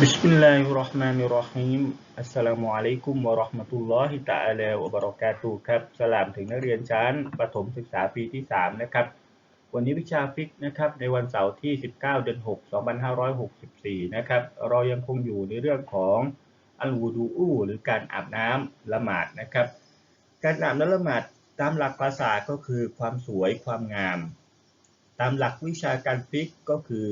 Bismillahirrahmanirrahim Assalamualaikum warahmatullahi taala wabarakatuh ครับสลามถึงนักเรียนชั้นประถมศึกษาปีที่ 3 นะครับ วันนี้วิชาฟิกนะครับ ในวันเสาร์ที่ 19 เดือน 6 2564 นะครับ เรายังคงอยู่ในเรื่องของอัลวูดูอูหรือการอาบน้ำละหมาดนะครับ การอาบน้ำละหมาดตามหลักภาษาก็คือความสวยความงาม ตามหลักวิชาการฟิกก็คือ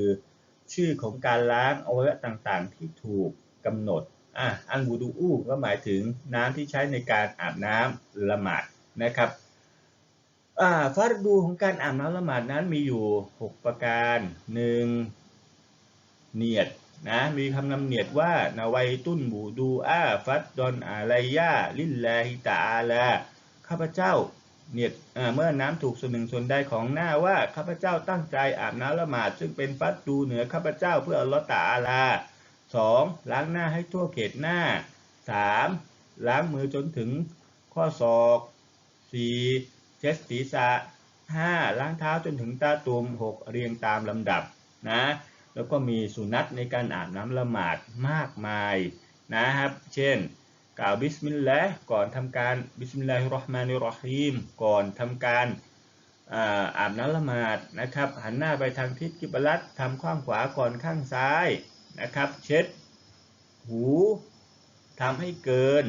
ชื่อของการล้างอวัยวะต่างๆ ที่ถูกกำหนดอะอันวูดูอูก็หมายถึงน้ำที่ใช้ในการอาบน้ำละหมาดนะครับอ่าฟารดูของการอาบน้ำละหมาดนั้นมีอยู่ 6 ประการ 1. เนียดนะมีคำนำเนียดว่านาวัยตุนบูดูอาฟัดดอนอาไลยาลิลลาฮิตาอาลาข้าพเจ้า เนียเมื่อน้ำถูกส่วนหนึ่งส่วนใดของหน้าว่าข้าพเจ้าตั้งใจอาบน้ำละหมาดซึ่งเป็นฟัดดูเหนือข้าพเจ้าเพื่ออัลลอฮ์ตาอาลาสองล้างหน้าให้ทั่วเขตหน้าสามล้างมือจนถึงข้อศอกสี่เช็ดศีรษะห้าล้างเท้าจนถึงตาตุ่มหกเรียงตามลำดับนะแล้วก็มีสุนัตในการอาบน้ำละหมาดมากมายนะครับ เช่น กล่าวบิสมิลลาห์ก่อนทำการบิสมิลลาฮิรราะห์มานิรราะฮีมก่อนทำการอาบน้ำละหมาดนะครับหันหน้าไปทางทิศกิบลัดทำข้างขวาก่อนข้างซ้ายนะครับเช็ดหูทำให้เกิน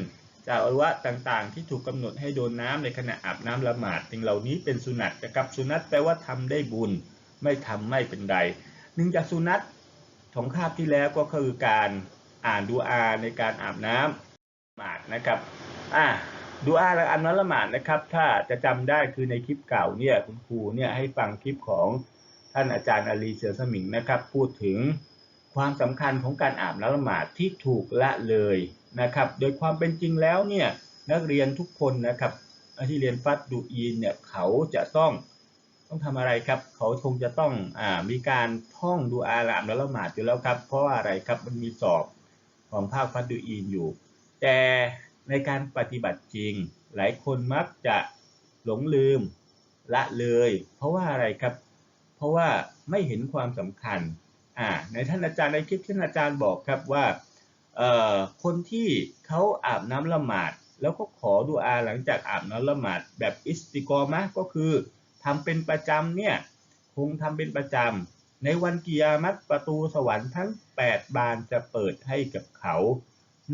จากอวัยวะต่างๆ ที่ถูกกำหนดให้โดนน้ำในขณะอาบน้ำละหมาดสิ่งเหล่านี้เป็นสุนัตนะครับสุนัตแปลว่าทำได้บุญไม่ทำไม่เป็นไรหนึ่งจากสุนัตของคาบที่แล้วก็คือการอ่านดูอาในการอาบน้ำ นะครับอ่าดูอาและอันนั้นละหมาดนะครับ ถ้าจะจำได้คือในคลิปเก่าเนี่ยคุณครูเนี่ยให้ฟังคลิปของท่านอาจารย์อาลีเสือสมิงนะครับ พูดถึงความสำคัญของการอาบน้ำละหมาดที่ถูกละเลยนะครับ โดยความเป็นจริงแล้วเนี่ยนักเรียนทุกคนนะครับที่เรียนฟัดดูอีนเนี่ยเขาจะต้องต้องทำอะไรครับ เขาคงจะต้องอ่ามีการท่องดูอาละอาบน้ำละหมาดอยู่แล้วครับ เพราะว่าอะไรครับมันมีสอบของภาคฟัดดูอีนอยู่ แต่ในการปฏิบัติจริง หลายคนมักจะหลงลืมละเลย เพราะว่าอะไรครับ เพราะว่าไม่เห็นความสำคัญอ่าในท่านอาจารย์ในคลิปที่อาจารย์บอกครับว่าเอ่อคนที่เขาอาบน้ำละหมาด แล้วก็ขอดูอาหลังจากอาบน้ำละหมาด แบบอิสติกอมะก็คือทำเป็นประจำเนี่ยคงทำเป็นประจำในวันกิยามัตประตูสวรรค์ทั้ง 8 บานจะเปิดให้กับเขา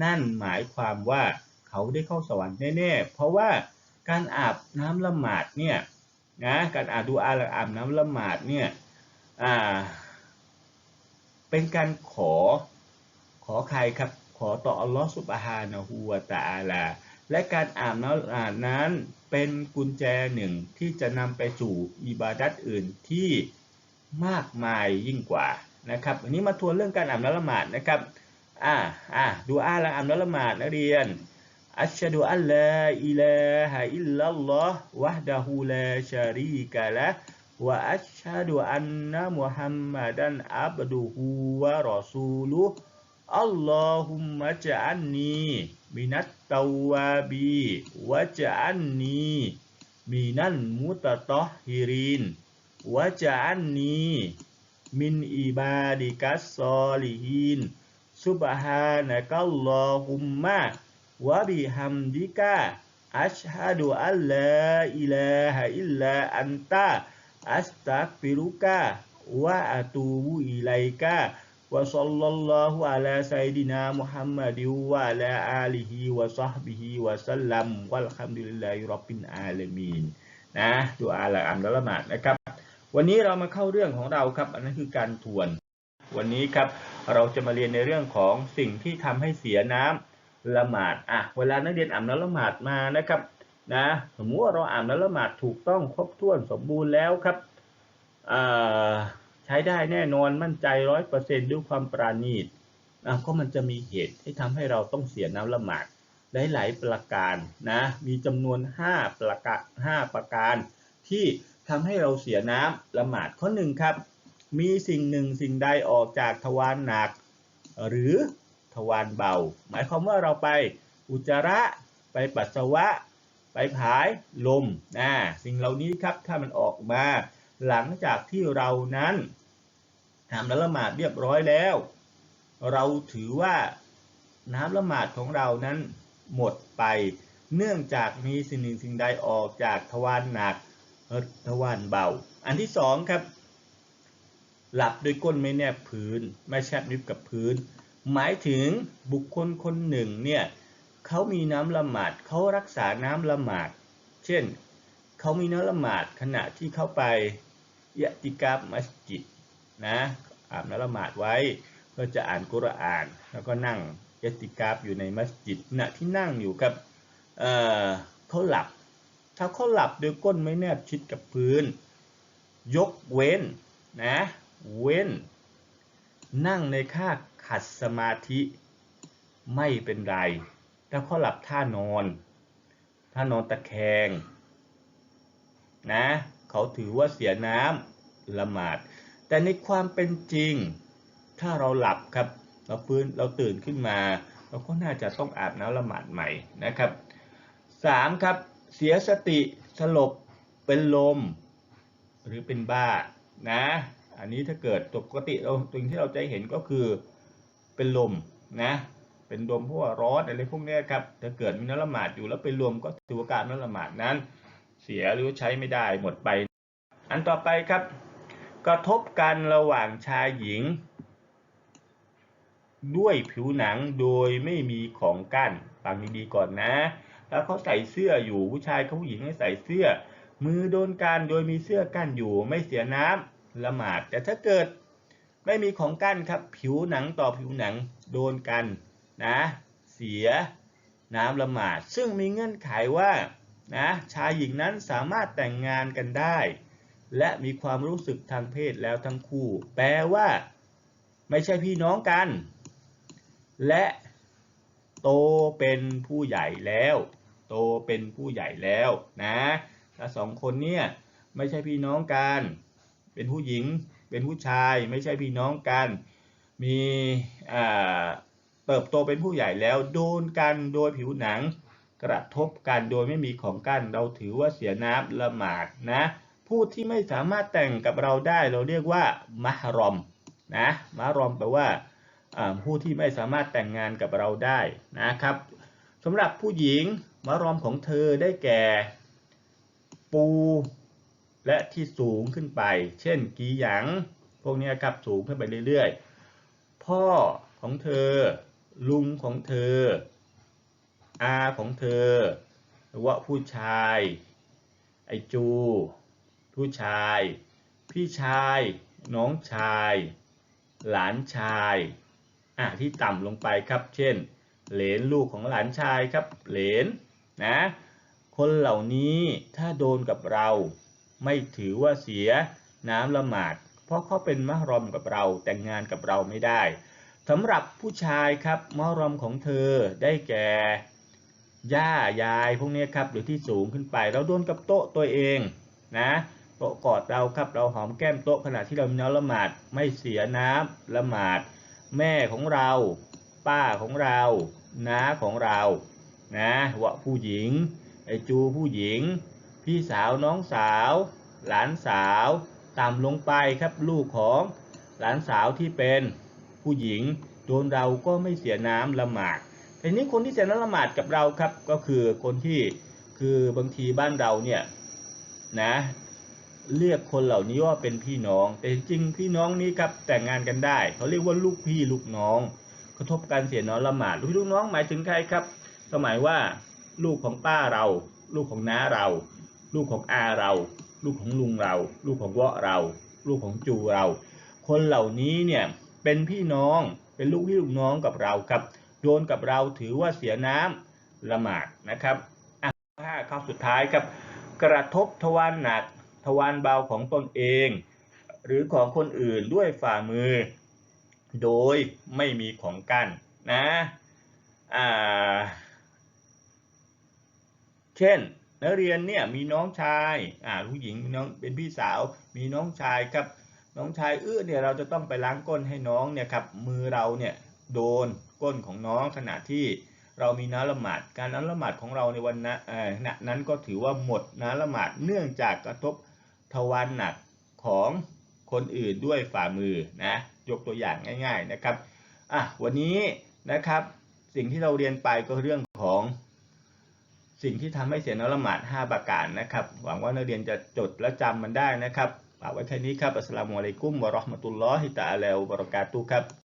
นั่นหมายความว่าเขาได้เข้าสวรรค์แน่ๆ เพราะว่าการอาบน้ำละหมาดเนี่ยนะการอาดูอาหลังอาบน้ำละหมาดเนี่ยอ่าเป็นการขอขอใครครับขอต่ออัลลอฮฺสุบฮานะฮูวะตะอาลา และการอ่านนั้นนั้นเป็นกุญแจหนึ่งที่จะนำไปสู่อิบาดัตอื่นที่มากมายยิ่งกว่านะครับอันนี้มาทวนเรื่องการอ่านละหมาดนะครับ อ่าอ่าดูอาละอ่านละหมาดนักเรียนอัชฮะดูอัลลอฮอิลาฮะอิลลัลลอฮ์วะฮ์ดะฮูลาชารีกะละวะอัชฮะดูอันนะมุฮัมมัดันอับดุฮูวะรอซูลุอัลลอฮุมมะจันนีมินัตตาวาบีวะจันนีมินันมุตตะฮิรินวะจันนีมินอิบาดิกัสซอลิฮิน سبحانك اللهم وبحمدك أشهد أن لا إله إلا أنت أستغفرك وأتوب إليك وصلى الله على سيدنا محمد وعلى آله وصحبه وسلم والحمد لله رب العالمين นะดูอาละอัมละมาดนะครับ วันนี้เรามาเข้าเรื่องของเราครับ อันนั้นคือการทวน วันนี้ครับ เราจะมาเรียนในเรื่องของสิ่งที่ทำให้เสียน้ำละหมาดอะเวลานักเรียนอ่านละหมาดมานะครับนะสมมติว่าเราอ่านละหมาดถูกต้องครบถ้วนสมบูรณ์แล้วครับใช้ได้แน่นอนมั่นใจร้อยเปอร์เซ็นด้วยความปราณีตอะก็มันจะมีเหตุที่ทำให้เราต้องเสียน้ำละหมาดหลายประการนะมีจำนวน 5 ประการ5ประการที่ทำให้เราเสียน้ำละหมาดข้อหนึ่งครับ มีสิ่งหนึ่งสิ่งใดออกจากทวารหนัก หรือทวารเบา หมายความว่าเราไปอุจจาระ ไปปัสสาวะ ไปผายลมนะสิ่งเหล่านี้ครับถ้ามันออกมา หลังจากที่เรานั้นทำละหมาดเรียบร้อยแล้ว เราถือว่าน้ำละหมาดของเรานั้นหมดไป เนื่องจากมีสิ่งหนึ่งสิ่งใดออกจากทวารหนักเอ่อทวารเบา อันที่สองครับ หลับโดยก้นไม่แนบพื้น ไม่แชบนิบกับพื้น หมายถึงบุคคลคนหนึ่งเนี่ยเขามีน้ำละหมาดเขารักษาน้ำละหมาด เช่นเขามีน้ำละหมาดขณะที่เข้าไปยะติกาบมัสจิดนะอาบน้ำละหมาดไว้เพื่อจะอ่านกุรอาน แล้วก็นั่งยะติกาบอยู่ในมัสจิดขณะที่นั่งอยู่กับเเขาหลับ ถ้าเขาหลับโดยก้นไม่แนบชิดกับพื้น ยกเว้นนะ เว้น นั่งในค่าขัดสมาธิไม่เป็นไรถ้าเขาหลับท่านอนถ้านอนตะแคง นะ เขาถือว่าเสียน้ำละหมาด แต่ในความเป็นจริง ถ้าเราหลับครับ เราฟื้นเราตื่นขึ้นมา เราก็น่าจะต้องอาบน้ำละหมาดใหม่นะครับสามครับ เสียสติสลบเป็นลม หรือเป็นบ้านะ อันนี้ถ้าเกิดปกติเราสิ่งที่เราจะเห็นก็คือเป็นลมนะเป็นลมเพราะว่าร้อนอะไรพวกนี้ครับถ้าเกิดมีน้ำละหมาดอยู่แล้วเป็นลมก็ถือว่าการน้ำละหมาดนั้น เสียหรือใช้ไม่ได้หมดไป อันต่อไปครับ กระทบกันระหว่างชายหญิง ด้วยผิวหนังโดยไม่มีของกั้นฟังดีๆก่อนนะ แล้วเขาใส่เสื้ออยู่ผู้ชายเขาผู้หญิงให้ใส่เสื้อ มือโดนกันโดยมีเสื้อกั้นอยู่ไม่เสียน้ำ ละหมาด แต่ถ้าเกิดไม่มีของกั้นครับ ผิวหนังต่อผิวหนังโดนกันนะเสียน้ำละหมาด ซึ่งมีเงื่อนไขว่านะชายหญิงนั้นสามารถแต่งงานกันได้ และมีความรู้สึกทางเพศแล้วทั้งคู่ แปลว่าไม่ใช่พี่น้องกัน และโตเป็นผู้ใหญ่แล้ว โตเป็นผู้ใหญ่แล้วนะถ้าสองคนเนี่ยไม่ใช่พี่น้องกัน เป็นผู้หญิง เป็นผู้ชาย ไม่ใช่พี่น้องกัน มีเติบโตเป็นผู้ใหญ่แล้ว โดนกันโดยผิวหนัง กระทบกันโดยไม่มีของกั้น เราถือว่าเสียน้ำละหมาดนะ ผู้ที่ไม่สามารถแต่งกับเราได้ เราเรียกว่ามหรอมนะมหรอมแปลว่าผู้ที่ไม่สามารถแต่งงานกับเราได้นะครับสำหรับผู้หญิงมหรอมของเธอได้แก่ ปู และที่สูงขึ้นไป เช่นกีหยังพวกนี้ครับสูงขึ้นไปเรื่อยๆ พ่อของเธอ ลุงของเธอ อาของเธอ หรือว่าผู้ชาย ไอจู ผู้ชาย พี่ชาย น้องชาย หลานชายอะที่ต่ำลงไปครับ เช่น เหลนลูกของหลานชายครับ เหลนนะ คนเหล่านี้ถ้าโดนกับเรา ไม่ถือว่าเสียน้ำละหมาด เพราะเขาเป็นมหรอมกับเราแต่งงานกับเราไม่ได้สำหรับผู้ชายครับมหรอมของเธอได้แก่ย่ายายพวกนี้ครับหรือที่สูงขึ้นไปเราโดนกับโต๊ะตัวเองนะโต๊ะกอดเราครับเราหอมแก้มโต๊ะขณะที่เรามีน้ำละหมาดไม่เสียน้ำละหมาด แม่ของเรา ป้าของเราน้าของเรานะว่าผู้หญิงไอจูผู้หญิง พี่สาวน้องสาว หลานสาวต่ำลงไปครับลูกของหลานสาวที่เป็นผู้หญิงโดนเราก็ไม่เสียน้ำละหมาดทีนี้คนที่เสียน้ำละหมาดกับเราครับก็คือคนที่คือบางทีบ้านเราเนี่ยนะเรียกคนเหล่านี้ว่าเป็นพี่น้อง แต่จริงพี่น้องนี้ครับแต่งงานกันได้เขาเรียกว่าลูกพี่ลูกน้องกระทบการเสียน้ำละหมาดลูกพี่ลูกน้องหมายถึงใครครับก็หมายว่าลูกของป้าเรา ลูกของน้าเรา ลูกของอาเรา ลูกของลุงเรา ลูกของวะเรา ลูกของจูเรา คนเหล่านี้เนี่ยเป็นพี่น้องเป็นลูกพี่ลูกน้องกับเราครับโดนกับเราถือว่าเสียน้ำละหมาดนะครับอะห้าข้อสุดท้ายครับ กระทบทวารหนักทวารเบาของตนเอง หรือของคนอื่นด้วยฝ่ามือ โดยไม่มีของกั้นนะอ่าเช่น นักเรียนเนี่ยมีน้องชายอ่าผู้หญิงน้องเป็นพี่สาวมีน้องชายครับน้องชายเอื้อเนี่ยเราจะต้องไปล้างก้นให้น้องเนี่ยครับมือเราเนี่ยโดนก้นของน้องขณะที่เรามีน้ำละหมาดการน้ำละหมาดของเราในวันนั้นเอ่อขณะนั้นก็ถือว่าหมดน้ำละหมาดเนื่องจากกระทบทวารหนักของคนอื่นด้วยฝ่ามือนะยกตัวอย่างง่าย ๆนะครับอะวันนี้นะครับสิ่งที่เราเรียนไปก็เรื่องของ สิ่งที่ทำให้เสียนละหมาด5ประการนะครับ หวังว่านักเรียนจะจดและจำมันได้นะครับฝากไว้แค่นี้ครับอัสสลามุอะลัยกุมวะราะห์มะตุลลอฮิตะอาลาวะบะเราะกาตุครับ